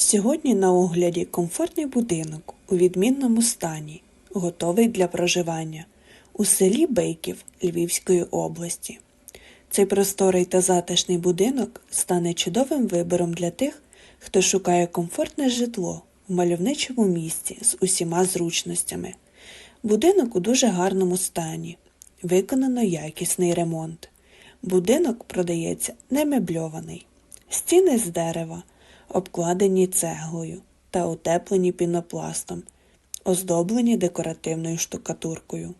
Сьогодні на огляді комфортний будинок у відмінному стані, готовий для проживання у селі Бейків Львівської області. Цей просторий та затишний будинок стане чудовим вибором для тих, хто шукає комфортне житло в мальовничому місці з усіма зручностями. Будинок у дуже гарному стані, виконано якісний ремонт. Будинок продається не мебльований. Стіни з дерева, обкладені цеглою та утеплені пінопластом, оздоблені декоративною штукатуркою.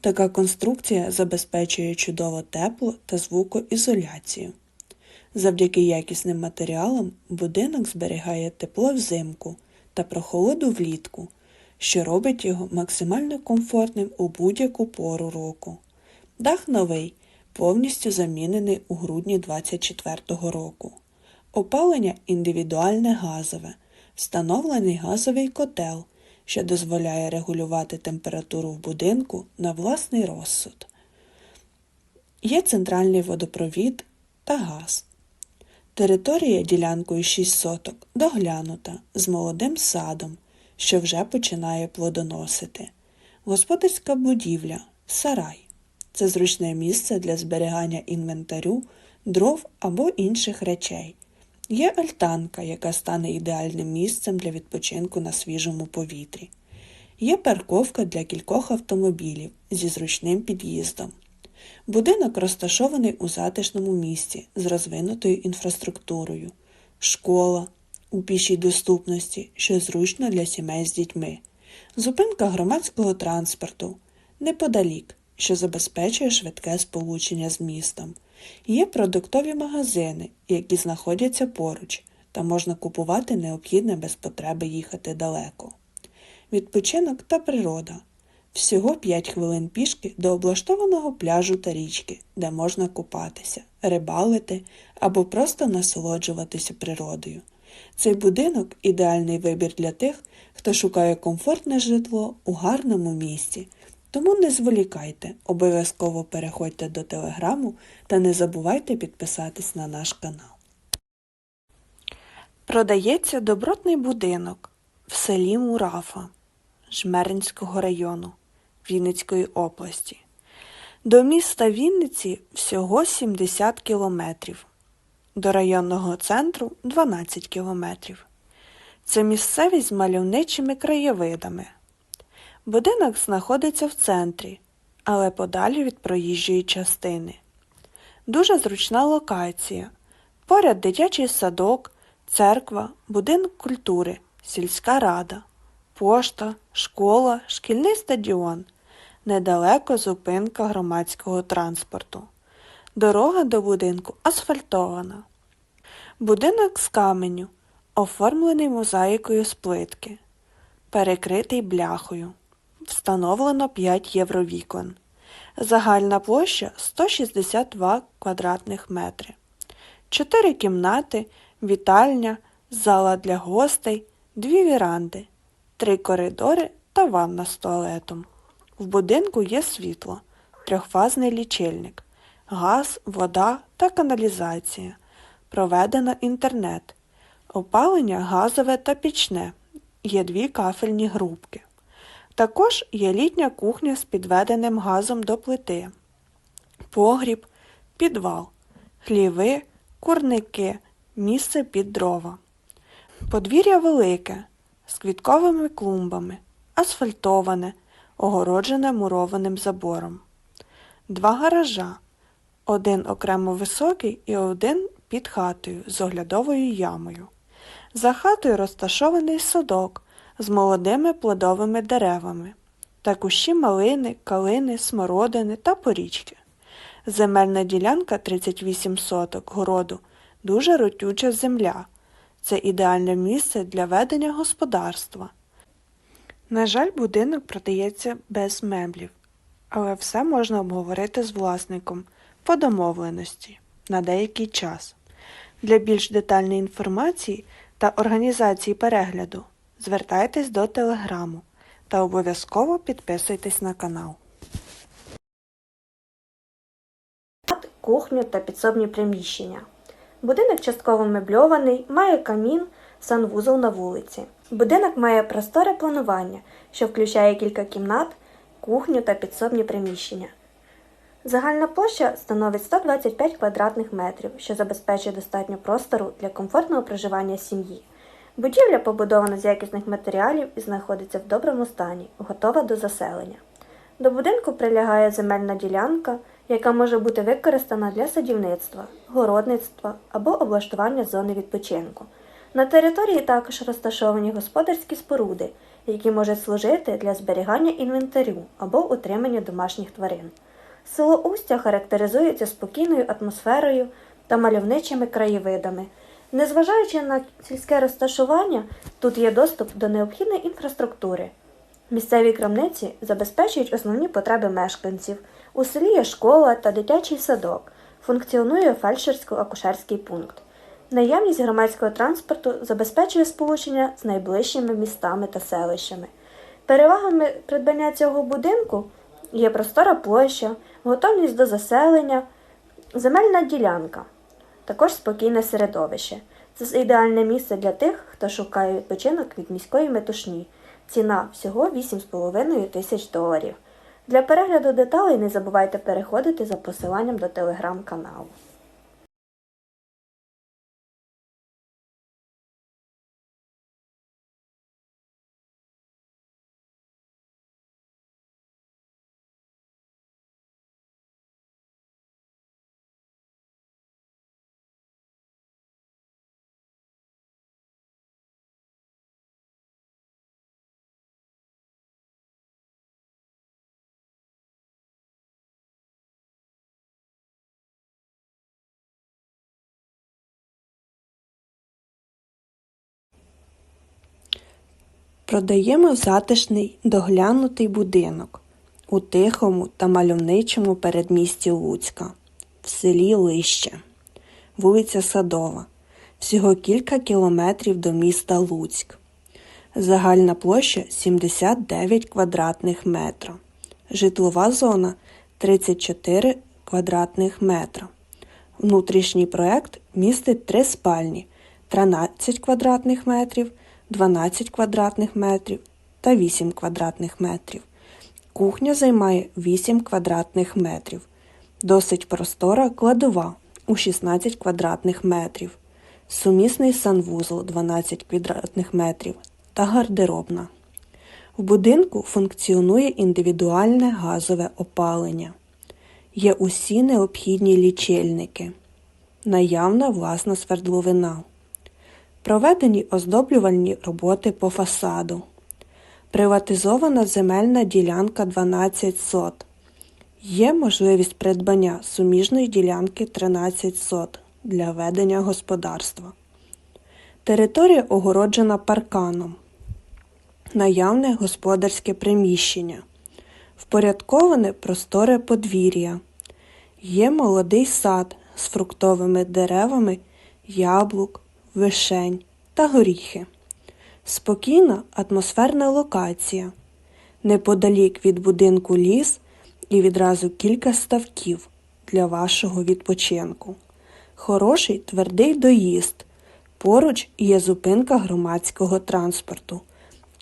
Така конструкція забезпечує чудово тепло та звукоізоляцію. Завдяки якісним матеріалам будинок зберігає тепло взимку та прохолоду влітку, що робить його максимально комфортним у будь-яку пору року. Дах новий, повністю замінений у грудні 2024 року. Опалення індивідуальне газове, встановлений газовий котел, що дозволяє регулювати температуру в будинку на власний розсуд. Є центральний водопровід та газ. Територія ділянкою 6 соток доглянута з молодим садом, що вже починає плодоносити. Господарська будівля сарай. Це зручне місце для зберігання інвентарю, дров або інших речей. Є альтанка, яка стане ідеальним місцем для відпочинку на свіжому повітрі. Є парковка для кількох автомобілів зі зручним під'їздом. Будинок розташований у затишному місці з розвинутою інфраструктурою, школа у пішій доступності, що зручно для сімей з дітьми, зупинка громадського транспорту неподалік, що забезпечує швидке сполучення з містом. Є продуктові магазини, які знаходяться поруч, та можна купувати необхідне без потреби їхати далеко. Відпочинок та природа. Всього 5 хвилин пішки до облаштованого пляжу та річки, де можна купатися, рибалити або просто насолоджуватися природою. Цей будинок ідеальний вибір для тих, хто шукає комфортне житло у гарному місці. Тому не зволікайте, обов'язково переходьте до телеграму та не забувайте підписатись на наш канал. Продається добротний будинок в селі Мурафа Жмеринського району Вінницької області. До міста Вінниці всього 70 кілометрів, до районного центру 12 кілометрів. Це місцевість з мальовничими краєвидами. Будинок знаходиться в центрі, але подалі від проїжджої частини. Дуже зручна локація. Поряд дитячий садок, церква, будинок культури, сільська рада, пошта, школа, шкільний стадіон, недалеко зупинка громадського транспорту. Дорога до будинку асфальтована. Будинок з каменю, оформлений мозаїкою з плитки, перекритий бляхою. Встановлено 5 євровікон. Загальна площа 162 квадратних метри. 4 кімнати, вітальня, зала для гостей, дві віранди, три коридори та ванна з туалетом. В будинку є світло, трьохфазний лічильник, газ, вода та каналізація. Проведено інтернет, опалення газове та пічне. Є дві кафельні грубки. Також є літня кухня з підведеним газом до плити, погріб, підвал, хліви, курники, місце під дрова. Подвір'я велике, з квітковими клумбами, асфальтоване, огороджене мурованим забором. Два гаража, один окремо високий і один під хатою з оглядовою ямою. За хатою розташований садок з молодими плодовими деревами та кущі малини, калини, смородини та порічки. Земельна ділянка 38 соток городу, дуже ротюча земля. Це ідеальне місце для ведення господарства. На жаль, будинок продається без меблів, але все можна обговорити з власником по домовленості на деякий час. Для більш детальної інформації та організації перегляду звертайтесь до телеграму та обов'язково підписуйтесь на канал. кухню та підсобні приміщення. Будинок частково мебльований, має камін санвузол на вулиці. Будинок має просторе планування, що включає кілька кімнат, кухню та підсобні приміщення. Загальна площа становить 125 квадратних метрів, що забезпечує достатньо простору для комфортного проживання сім'ї. Будівля побудована з якісних матеріалів і знаходиться в доброму стані, готова до заселення. До будинку прилягає земельна ділянка, яка може бути використана для садівництва, городництва або облаштування зони відпочинку. На території також розташовані господарські споруди, які можуть служити для зберігання інвентарю або утримання домашніх тварин. Село Устя характеризується спокійною атмосферою та мальовничими краєвидами. Незважаючи на сільське розташування, тут є доступ до необхідної інфраструктури. Місцеві крамниці забезпечують основні потреби мешканців. У селі є школа та дитячий садок. Функціонує фельдшерсько-акушерський пункт. Наявність громадського транспорту забезпечує сполучення з найближчими містами та селищами. Перевагами придбання цього будинку є простора площа, готовність до заселення, земельна ділянка, також спокійне середовище. Це ідеальне місце для тих, хто шукає відпочинок від міської метушні. Ціна всього 8,5 тисяч доларів. Для перегляду деталей не забувайте переходити за посиланням до телеграм-каналу. Продаємо затишний доглянутий будинок у тихому та мальовничому передмісті Луцька, в селі Лище, вулиця Садова, всього кілька кілометрів до міста Луцьк. Загальна площа 79 квадратних метра. Житлова зона 34 квадратних метра. Внутрішній проект містить три спальні 13 квадратних метрів, 12 квадратних метрів та 8 квадратних метрів. Кухня займає 8 квадратних метрів. Досить простора кладова у 16 квадратних метрів. Сумісний санвузол 12 квадратних метрів та гардеробна. В будинку функціонує індивідуальне газове опалення. Є усі необхідні лічильники. Наявна власна свердловина. Проведені оздоблювальні роботи по фасаду. Приватизована земельна ділянка 12 сот. Є можливість придбання суміжної ділянки 13 сот для ведення господарства. Територія огороджена парканом. Наявне господарське приміщення. Впорядковане просторе подвір'я. Є молодий сад з фруктовими деревами, яблук, вишень та горіхи. Спокійна атмосферна локація. Неподалік від будинку ліс і відразу кілька ставків для вашого відпочинку. Хороший твердий доїзд. Поруч є зупинка громадського транспорту,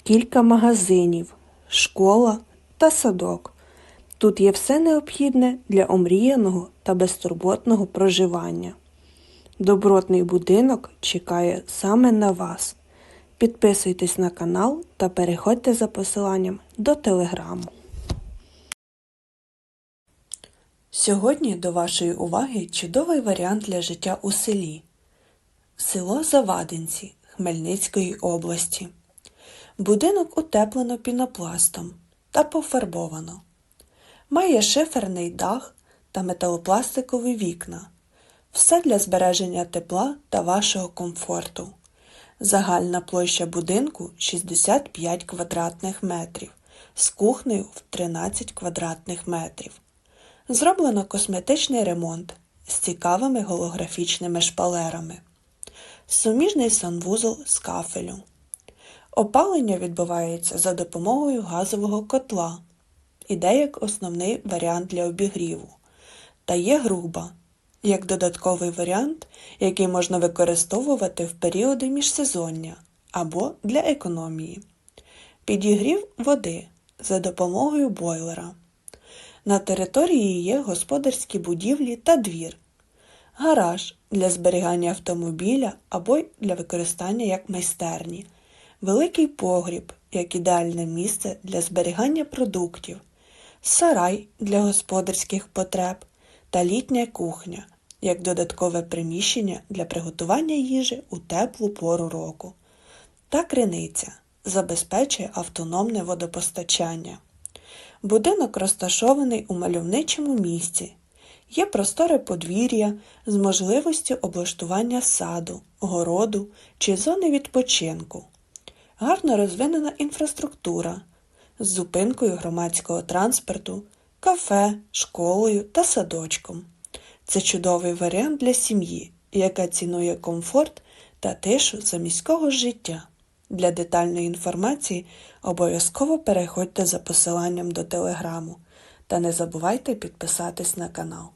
кілька магазинів, школа та садок. Тут є все необхідне для омріяного та безтурботного проживання. Добротний будинок чекає саме на вас. Підписуйтесь на канал та переходьте за посиланням до телеграму. Сьогодні до вашої уваги чудовий варіант для життя у селі. Село Завадинці Хмельницької області. Будинок утеплено пінопластом та пофарбовано. Має шиферний дах та металопластикові вікна. Все для збереження тепла та вашого комфорту. Загальна площа будинку 65 квадратних метрів з кухнею в 13 квадратних метрів. Зроблено косметичний ремонт з цікавими голографічними шпалерами. Суміжний санвузол з кафелю. Опалення відбувається за допомогою газового котла. Іде як основний варіант для обігріву. Та є груба як додатковий варіант, який можна використовувати в періоди міжсезоння або для економії. Підігрів води за допомогою бойлера. На території є господарські будівлі та двір, гараж для зберігання автомобіля або для використання як майстерні, великий погріб як ідеальне місце для зберігання продуктів, сарай для господарських потреб та літня кухня як додаткове приміщення для приготування їжі у теплу пору року. Та криниця забезпечує автономне водопостачання. Будинок розташований у мальовничому місці. Є просторе подвір'я з можливістю облаштування саду, городу чи зони відпочинку. Гарно розвинена інфраструктура з зупинкою громадського транспорту, кафе, школою та садочком. Це чудовий варіант для сім'ї, яка цінує комфорт та тишу за міського життя. Для детальної інформації обов'язково переходьте за посиланням до телеграму та не забувайте підписатись на канал.